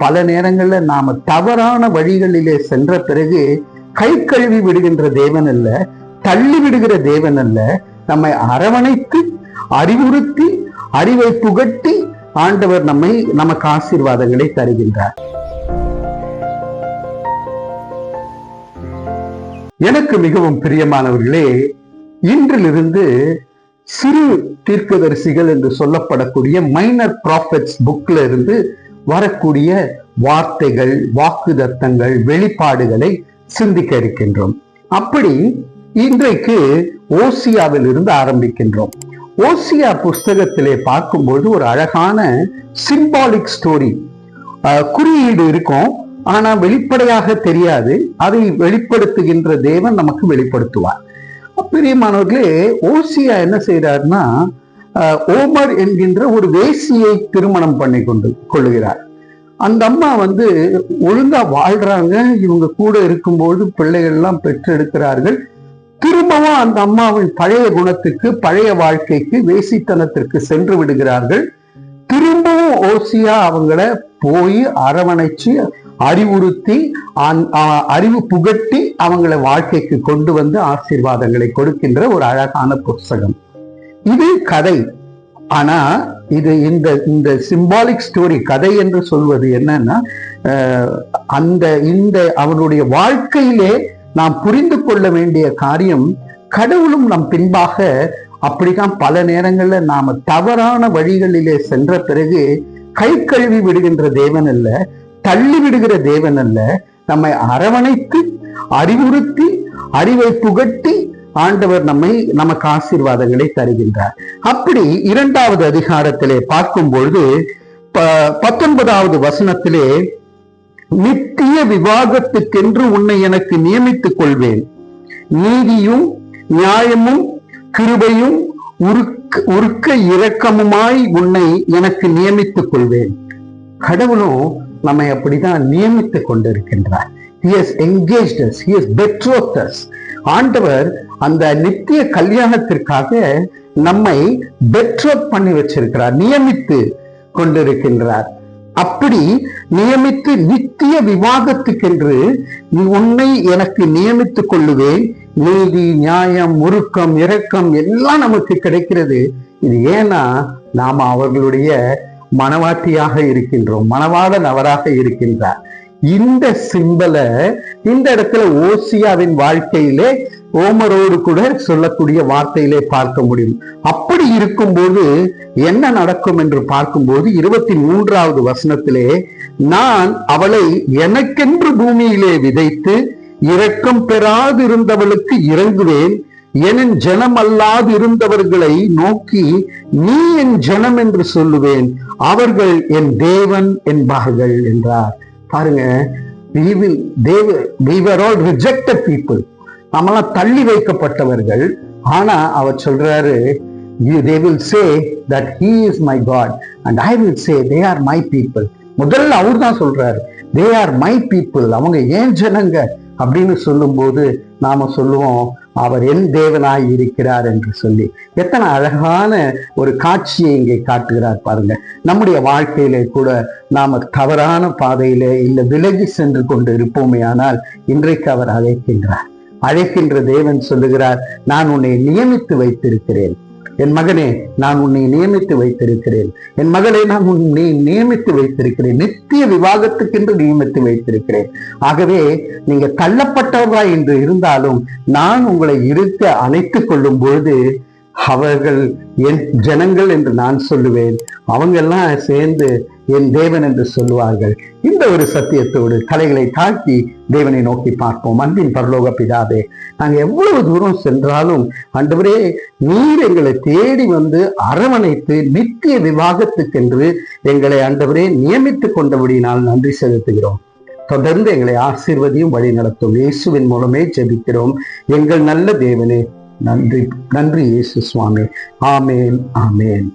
பல நேரங்களில் நாம தவறான வழிகளிலே சென்ற பிறகு கை கழுவி விடுகின்ற தேவன் அல்ல தள்ளி விடுகிற தேவன் அல்ல. நம்மை அரவணைத்து அறிவுறுத்தி அறிவை புகட்டி ஆண்டவர் நம்மை நமக்கு ஆசீர்வாதங்களை தருகின்றார். எனக்கு மிகவும் பிரியமானவர்களே இன்றிலிருந்து சிறு தீர்க்கதரிசிகள் என்று சொல்லப்படக்கூடிய மைனர் ப்ராஃபிட்ஸ் புக்ல இருந்து வரக்கூடிய வார்த்தைகள் வாக்குதத்தங்கள் வெளிப்பாடுகளை சிந்திக்க இருக்கின்றோம். அப்படி இன்றைக்கு ஓசியாவில் இருந்து ஆரம்பிக்கின்றோம். ஓசியா புஸ்தகத்திலே பார்க்கும்போது ஒரு அழகான சிம்பாலிக் ஸ்டோரி குறியீடு இருக்கும். ஆனா வெளிப்படையாக தெரியாது. அதை வெளிப்படுத்துகின்ற தேவன் நமக்கு வெளிப்படுத்துவார். பெரியமானவர்களே ஓசியா என்ன செய்யறாருன்னா ஓமர் என்கின்ற ஒரு வேசியை திருமணம் பண்ணி கொண்டு கொள்ளுகிறார். அந்த அம்மா வந்து ஒழுங்கா வாழ்றாங்க. இவங்க கூட இருக்கும்போது பிள்ளைகள் எல்லாம் பெற்றெடுக்கிறார்கள். திரும்பவும் அந்த அம்மாவின் பழைய குணத்துக்கு பழைய வாழ்க்கைக்கு வேசித்தனத்திற்கு சென்று விடுகிறார்கள். திரும்பவும் ஓசியா அவங்கள போய் அரவணைச்சு அறிவுறுத்தி அறிவு புகட்டி அவங்களை வாழ்க்கைக்கு கொண்டு வந்து ஆசீர்வாதங்களை கொடுக்கின்ற ஒரு அழகான புஸ்தகம். இது கதை. ஆனா இது இந்த இந்த சிம்பாலிக் ஸ்டோரி கதை என்று சொல்வது என்னன்னா அந்த இந்த அவனுடைய வாழ்க்கையிலே நாம் புரிந்து கொள்ள வேண்டிய காரியம் கடவுளும் நம் பின்பாக அப்படிதான் பல நேரங்கள்ல நாம தவறான வழிகளிலே சென்ற பிறகு கை கழுவி விடுகின்ற தேவன் அல்ல தள்ளி விடுகிற தேவன் அல்ல நம்மை அரவணைத்து அறிவுறுத்தி அறிவை புகட்டி ஆண்டவர் நம்மை நமக்கு ஆசீர்வாதங்களை தருகின்றார். அப்படி இரண்டாவது அதிகாரத்திலே பார்க்கும் பொழுது பத்தொன்பதாவது வசனத்திலே நித்திய விவாதத்துக்கென்று உன்னை எனக்கு நியமித்துக் கொள்வேன். நீதியும் நியாயமும் கிருபையும் உருக்க இரக்கமுமாய் உன்னை எனக்கு நியமித்துக் கொள்வேன். கடவுளும் நம்மை அப்படிதான் நியமித்துக் கொண்டிருக்கின்றார். ஆண்டவர் அந்த நித்திய கல்யாணத்திற்காக நம்மை பெட்ரோப் பண்ணி வச்சிருக்கிறார் நியமித்து கொண்டிருக்கின்றார். அப்படி நியமித்து நித்திய விவாகத்துக்கென்று உன்னை எனக்கு நியமித்துக் கொள்ளுவேன். நீதி நியாயம் முறுக்கம் இரக்கம் எல்லாம் நமக்கு கிடைக்கிறது. இது ஏன்னா நாம அவர்களுடைய மனவாட்டியாக இருக்கின்றோம் மனவாளன் அவராக இருக்கின்றார். இந்த சிம்பலை இந்த இடத்துல ஓசியாவின் வாழ்க்கையிலே ஓமரோடு கூட சொல்லக்கூடிய வார்த்தையிலே பார்க்க முடியும். அப்படி இருக்கும்போது என்ன நடக்கும் என்று பார்க்கும்போது இருபத்தி மூன்றாவது வசனத்திலே நான் அவளை எனக்கென்று பூமியிலே விதைத்து இரக்கம் பெறாது இருந்தவளுக்கு இறங்குவேன். என் ஜனம் அல்லாது இருந்தவர்களை நோக்கி நீ என் ஜனம் என்று சொல்லுவேன். அவர்கள் என் தேவன் என்பார்கள் என்றார். பாருங்க we will they we நம்மளாம் தள்ளி வைக்கப்பட்டவர்கள். ஆனா அவர் சொல்றாரு they will say that he is my god and I will say they are my people முதல்ல அவர் தான் சொல்றாரு தே ஆர் மை பீப்புள் அவங்க ஏன் ஜனங்க? அப்படின்னு சொல்லும்போது நாம சொல்லுவோம் அவர் என் தேவனாய் இருக்கிறார் என்று சொல்லி. எத்தனை அழகான ஒரு காட்சியை இங்கே காட்டுகிறார் பாருங்க. நம்முடைய வாழ்க்கையிலே கூட நாம தவறான பாதையிலே இல்லை விலகி சென்று கொண்டு இருப்போமே ஆனால் இன்றைக்கு அவர் அழைக்கின்றார். அழைக்கின்ற தேவன் சொல்லுகிறார் நான் உன்னை நியமித்து வைத்திருக்கிறேன். என் மகனே நான் உன்னை நியமித்து வைத்திருக்கிறேன். என் மகளே நான் உன்னை நியமித்து வைத்திருக்கிறேன். நித்திய விவாகத்துக்கென்று நியமித்து வைத்திருக்கிறேன். ஆகவே நீங்க தள்ளப்பட்டவர்களா என்று இருந்தாலும் நான் உங்களை இருக்க அழைத்து கொள்ளும் பொழுது அவர்கள் என் ஜனங்கள் என்று நான் சொல்லுவேன். அவங்க எல்லாம் சேர்ந்து என் தேவன் என்று சொல்லுவார்கள். இந்த ஒரு சத்தியத்தோடு தலைகளை தாழ்த்தி தேவனை நோக்கி பார்ப்போம். அன்பின் பரலோக பிதாவே நாங்க எவ்வளவு தூரம் சென்றாலும் அன்றுவரே நீர் எங்களை தேடி வந்து அரவணைத்து நித்திய விவாகத்துக்கென்று எங்களை அண்டவரே நியமித்து கொண்டபடியினால் நன்றி செலுத்துகிறோம். தொடர்ந்து எங்களை ஆசீர்வதியும் வழி நடத்தும் இயேசுவின் மூலமே ஜெபிக்கிறோம். எங்கள் நல்ல தேவனே நன்றி நன்றி இயேசு சுவாமி. ஆமேன் ஆமேன்.